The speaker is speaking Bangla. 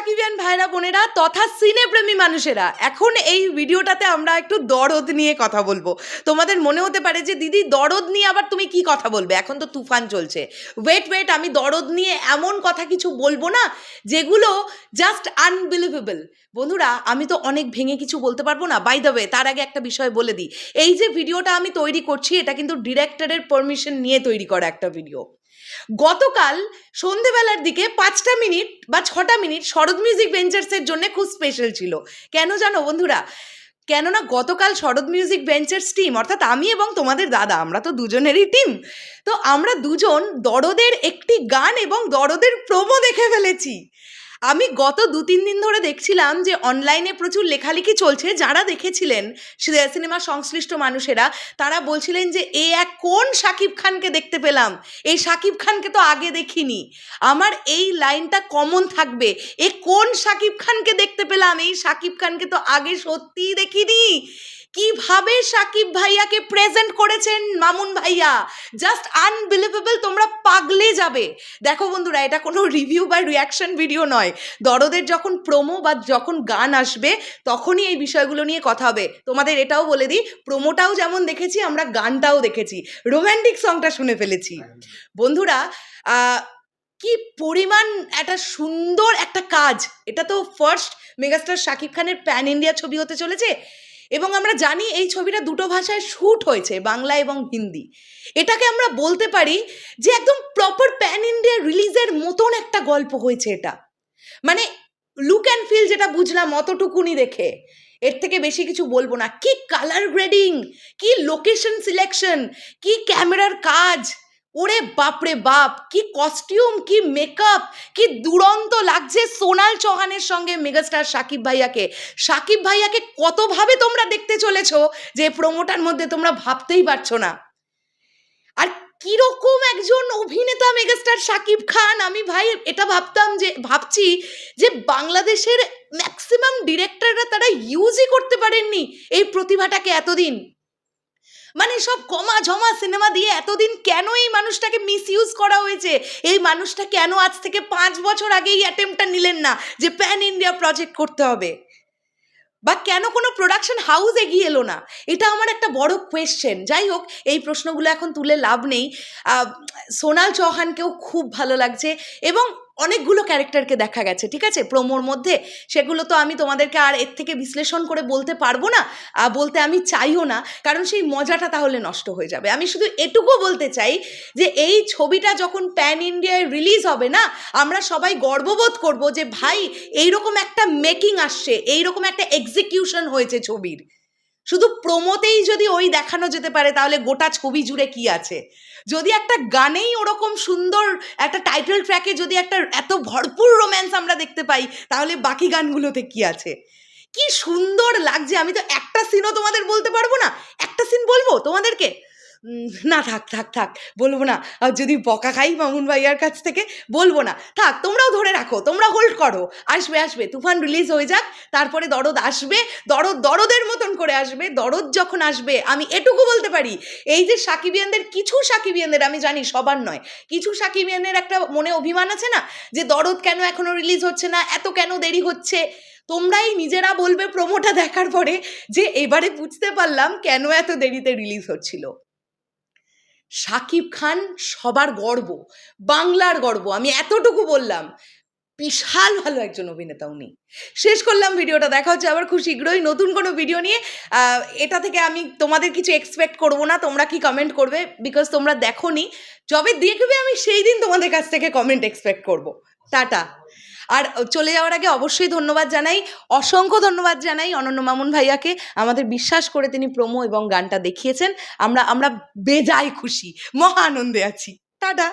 সাকিবিয়ান ভাইরা, বোনেরা, তথা সিনেপ্রেমী মানুষেরা, এখন এই ভিডিওটাতে আমরা একটু দরদ নিয়ে কথা বলব। তোমাদের মনে হতে পারে যে, দিদি, দরদ নিয়ে আবার তুমি কি কথা বলবে? এখন তো তুফান চলছে। ওয়েট ওয়েট আমি দরদ নিয়ে এমন কথা কিছু বলব না, যেগুলো জাস্ট আনবিলিভেবল বন্ধুরা, আমি তো অনেক ভেঙে কিছু বলতে পারব না। বাই দ্য ওয়ে তার আগে একটা বিষয় বলে দিই। এই যে ভিডিওটা আমি তৈরি করছি, এটা কিন্তু ডিরেক্টরের পারমিশন নিয়ে তৈরি করা একটা ভিডিও গতকাল সন্ধেবেলার দিকে পাঁচটা মিনিট বা ছটা মিনিট শরৎ মিউজিক ভেঞ্চার্সের জন্য খুব স্পেশাল ছিল। কেন জানো বন্ধুরা? কেননা গতকাল শরৎ মিউজিক ভেঞ্চার্স টিম অর্থাৎ আমি এবং তোমাদের দাদা, আমরা তো দুজনেরই টিম তো আমরা দুজন দরদের একটি গান এবং দরদের প্রোমো দেখে ফেলেছি। আমি গত দু তিন দিন ধরে দেখছিলাম যে অনলাইনে প্রচুর লেখালেখি চলছে। যারা দেখেছিলেন সিনেমা সংশ্লিষ্ট মানুষেরা, তারা বলছিলেন যে, এ এক কোন শাকিব খানকে দেখতে পেলাম? এই শাকিব খানকে তো আগে দেখিনি। আমার এই লাইনটা কমন থাকবে। এ কোন শাকিব খানকে দেখতে পেলাম? এই শাকিব খানকে তো আগে সত্যিই দেখিনি। কীভাবে শাকিব ভাইয়াকে প্রেজেন্ট করেছেন মামুন ভাইয়া। জাস্ট আনবিলিভেবল তোমরা পাগলে যাবে। দেখো বন্ধুরা, এটা কোনো রিভিউ বা রিয়াকশন ভিডিও নয়। দরদের যখন প্রোমো বা যখন গান আসবে, তখনই এই বিষয়গুলো নিয়ে কথা হবে। তোমাদের এটাও বলে দিই প্রোমোটাও যেমন দেখেছি, আমরা গানটাও দেখেছি। রোম্যান্টিক সংটা শুনে ফেলেছি। বন্ধুরা কি পরিমাণ একটা সুন্দর একটা কাজ। এটা তো ফার্স্ট মেগাস্টার শাকিব খানের প্যান ইন্ডিয়া ছবি হতে চলেছে। এবং আমরা জানি এই ছবিটা দুটো ভাষায় শ্যুট হয়েছে, বাংলা এবং হিন্দি। এটাকে আমরা বলতে পারি যে একদম প্রপার প্যান ইন্ডিয়া রিলিজের মতন একটা গল্প হয়েছে এটা। মানে লুক অ্যান্ড ফিল যেটা বুঝলাম অতটুকুনি দেখে। এর থেকে বেশি কিছু বলব না। কি কালার গ্রেডিং কি লোকেশন সিলেকশন কি ক্যামেরার কাজ ওরে বাপরে বাপ, কি কস্টিউম কি মেকআপ কি দুরন্ত লাগছে সোনাল চৌহানের সঙ্গে মেগাস্টার সাকিব ভাইয়াকে। সাকিব ভাইয়াকে কতভাবে তোমরা দেখতে চলেছো যে প্রোমোটার মধ্যে তোমরা ভাবতেই পারছ না। আর কীরকম একজন অভিনেতা মেগাস্টার সাকিব খান, আমি ভাই এটা ভাবতাম যে, ভাবছি যে বাংলাদেশের ম্যাক্সিমাম ডিরেক্টররা তারা ইউজই করতে পারেননি এই প্রতিভাটাকে এতদিন। মানে সব কমা ঝমা সিনেমা দিয়ে এতদিন কেন এই মানুষটাকে মিস ইউজ করা হয়েছে? এই মানুষটা কেন আজ থেকে পাঁচ বছর আগে এই অ্যাটেম্পটা নিলেন না যে প্যান ইন্ডিয়া প্রজেক্ট করতে হবে? বা কেন কোনো প্রোডাকশন হাউস এগিয়ে এলো না? এটা আমার একটা বড় কোয়েশ্চেন যাই হোক, এই প্রশ্নগুলো এখন তুলে লাভ নেই। সোনাল চৌহানকেও খুব ভালো লাগছে এবং অনেকগুলো ক্যারেক্টারকে দেখা গেছে, ঠিক আছে? প্রোমোর মধ্যে। সেগুলো তো আমি তোমাদেরকে আর এর থেকে বিশ্লেষণ করে বলতে পারব না বলতে আমি চাইও না। কারণ সেই মজাটা তাহলে নষ্ট হয়ে যাবে। আমি শুধু এটুকু বলতে চাই যে, এই ছবিটা যখন প্যান ইন্ডিয়ায় রিলিজ হবে না, আমরা সবাই গর্ববোধ করব যে, ভাই, এইরকম একটা মেকিং আসছে, এইরকম একটা এক্সিকিউশন হয়েছে ছবির। শুধু প্রমোতেই যদি ওই দেখানো যেতে পারে, তাহলে গোটা ছবি জুড়ে কি আছে? যদি একটা গানেই ওরকম সুন্দর একটা টাইটেল ট্র্যাকে যদি একটা এত ভরপুর রোম্যান্স আমরা দেখতে পাই, তাহলে বাকি গানগুলোতে কি আছে? কি সুন্দর লাগছে! আমি তো একটা সিনও তোমাদের বলতে পারব না। একটা সিন বলব তোমাদেরকে? না, থাক থাক থাক, বলব না। আর যদি বকা খাই মামুন ভাইয়ার কাছ থেকে, বলব না। থাক, তোমরাও ধরে রাখো, তোমরা হোল্ড করো। আসবে আসবে, তুফান রিলিজ হয়ে যাক, তারপরে দরদ আসবে, দরদ, দরদের মতন করে আসবে, দরদ যখন আসবে, আমি এটুকু বলতে পারি, এই যে সাকিবিয়ানদের, কিছু সাকিবিয়ানদের, আমি জানি সবার নয়, কিছু সাকিবিয়ানের একটা মনে অভিমান আছে না? যে দরদ কেন এখনও রিলিজ হচ্ছে না, এত কেন দেরি হচ্ছে? তোমরাই নিজেরা বলবে প্রোমোটা দেখার পরে, যে এবারে বুঝতে পারলাম কেন এত দেরিতে রিলিজ হচ্ছিল। শাকিব খান সবার গর্ব, বাংলার গর্ব। আমি এতটুকু বললাম, বিশাল ভালো একজন অভিনেতা উনি। শেষ করলাম ভিডিওটা, দেখা হচ্ছে আবার খুব শীঘ্রই নতুন কোনো ভিডিও নিয়ে। এটা থেকে আমি তোমাদের কিছু এক্সপেক্ট করব না, তোমরা কি কমেন্ট করবে? বিকজ তোমরা দেখোনি। যবে দেখবে আমি সেই দিন তোমাদের কাছ থেকে কমেন্ট এক্সপেক্ট করব। টাটা। আর চলে যাওয়ার আগে অবশ্যই ধন্যবাদ জানাই, অসংখ্য ধন্যবাদ জানাই অনন্য মামুন ভাইয়াকে, আমাদের বিশ্বাস করে তিনি প্রমো এবং গানটা দেখিয়েছেন। আমরা আমরা বেজায় খুশি, মহা আনন্দে আছি। টাটা!